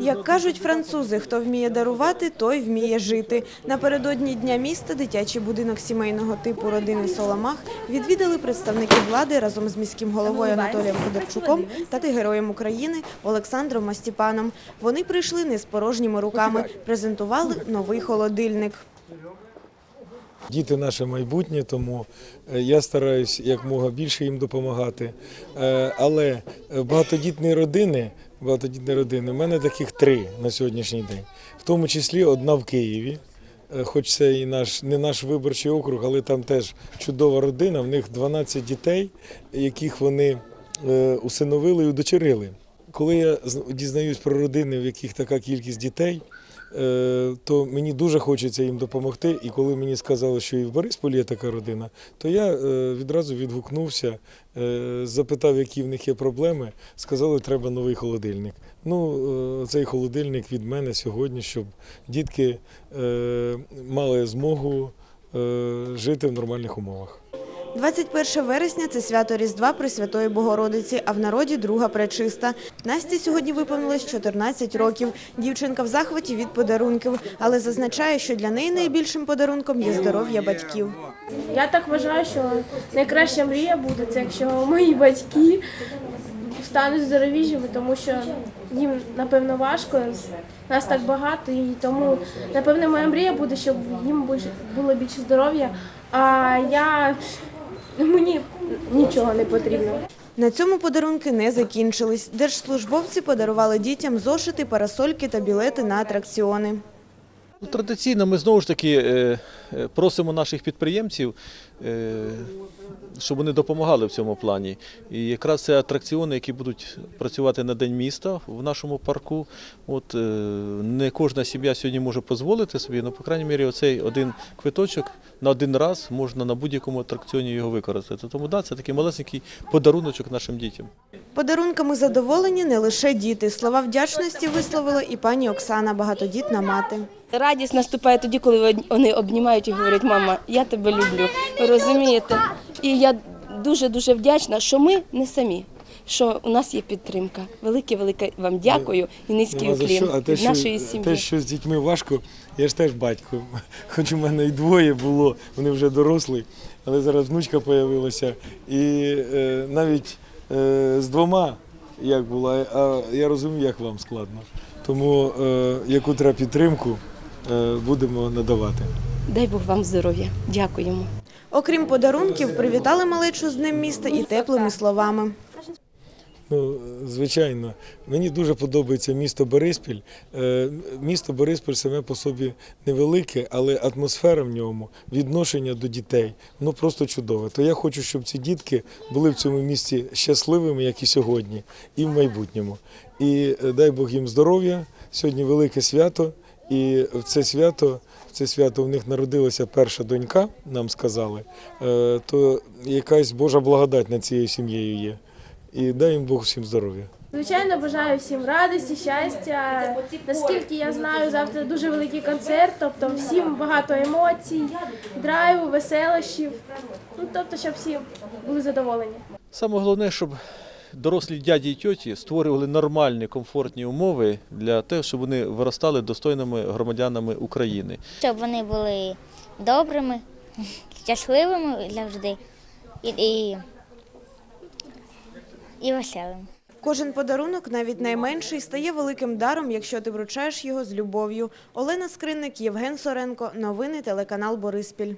Як кажуть французи, хто вміє дарувати, той вміє жити. Напередодні Дня міста дитячий будинок сімейного типу родини Соломах відвідали представники влади разом з міським головою Анатолієм Ходорчуком та героєм України Олександром Мастіпаном. Вони прийшли не з порожніми руками, презентували новий холодильник. Діти наше майбутнє, тому е, я стараюсь якмога більше їм допомагати. Е, Але багатодітні родини, багатодітні родини, в мене таких три на сьогоднішній день, в тому числі одна в Києві. Е, Хоч це і наш не наш виборчий округ, але там теж чудова родина. В них 12 дітей, яких вони усиновили і удочерили. Коли я дізнаюсь про родини, в яких така кількість дітей, то мені дуже хочеться їм допомогти. І коли мені сказали, що і в Борисполі є така родина, то я е, відразу відгукнувся, е, запитав, які в них є проблеми. Сказали, треба новий холодильник. Ну, е, цей холодильник від мене сьогодні, щоб дітки е, мали змогу е, жити в нормальних умовах. 21 вересня – це свято Різдва Пресвятої Богородиці, а в народі друга пречиста. Насті сьогодні виповнилось 14 років. Дівчинка в захваті від подарунків, але зазначає, що для неї найбільшим подарунком є здоров'я батьків. Я так вважаю, що найкраща мрія буде це, якщо мої батьки стануть здоровішими, тому що їм напевно важко. Нас так багато, і тому напевно моя мрія буде, щоб їм було більше здоров'я. А я мені нічого не потрібно. На цьому подарунки не закінчились. Держслужбовці подарували дітям зошити, парасольки та білети на атракціони. Ну, Традиційно ми знову ж таки е, е, просимо наших підприємців, е, щоб вони допомагали в цьому плані. І якраз це атракціони, які будуть працювати на День міста в нашому парку. От не кожна сім'я сьогодні може дозволити собі, але, по крайній мірі, оцей один квиточок на один раз можна на будь-якому атракціоні його використати. Тому да, це такий малесенький подаруночок нашим дітям. Подарунками задоволені не лише діти. Слова вдячності висловила і пані Оксана, багатодітна мати. Радість наступає тоді, коли вони обнімають і говорять, мама, я тебе люблю. Ви розумієте? І я дуже дуже вдячна, що ми не самі. Що у нас є підтримка. Велике, велике вам дякую і низький уклін а те, від що, нашої те, що з дітьми важко, я ж теж батько. Хоч у мене і двоє було, вони вже дорослі, але зараз внучка з'явилася. І е, навіть з двома як була, а я розумію, як вам складно. Тому е, яку треба підтримку, е, будемо надавати. Дай Бог вам здоров'я. Дякуємо. Окрім подарунків, привітали малечу з Днем міста і теплими словами. Ну, звичайно, мені дуже подобається місто Бориспіль. Е, Місто Бориспіль саме по собі невелике, але атмосфера в ньому, відношення до дітей, воно просто чудове. То я хочу, щоб ці дітки були в цьому місті щасливими, як і сьогодні, і в майбутньому. І е, дай Бог їм здоров'я. Сьогодні велике свято, і в це свято. Це свято в них народилася перша донька, нам сказали, Е, то якась Божа благодать над цією сім'єю є. І дай їм Бог всім здоров'я. Звичайно, бажаю всім радості, щастя. Наскільки я знаю, завтра дуже великий концерт, тобто всім багато емоцій, драйву, веселощів. Ну тобто, щоб всі були задоволені. Саме головне, щоб дорослі дяді і тьоті створювали нормальні, комфортні умови для того, щоб вони виростали достойними громадянами України. щоб вони були добрими, щасливими завжди і, і, веселим. Кожен подарунок, навіть найменший, стає великим даром, якщо ти вручаєш його з любов'ю. Олена Скринник, Євген Соренко. Новини телеканал Бориспіль.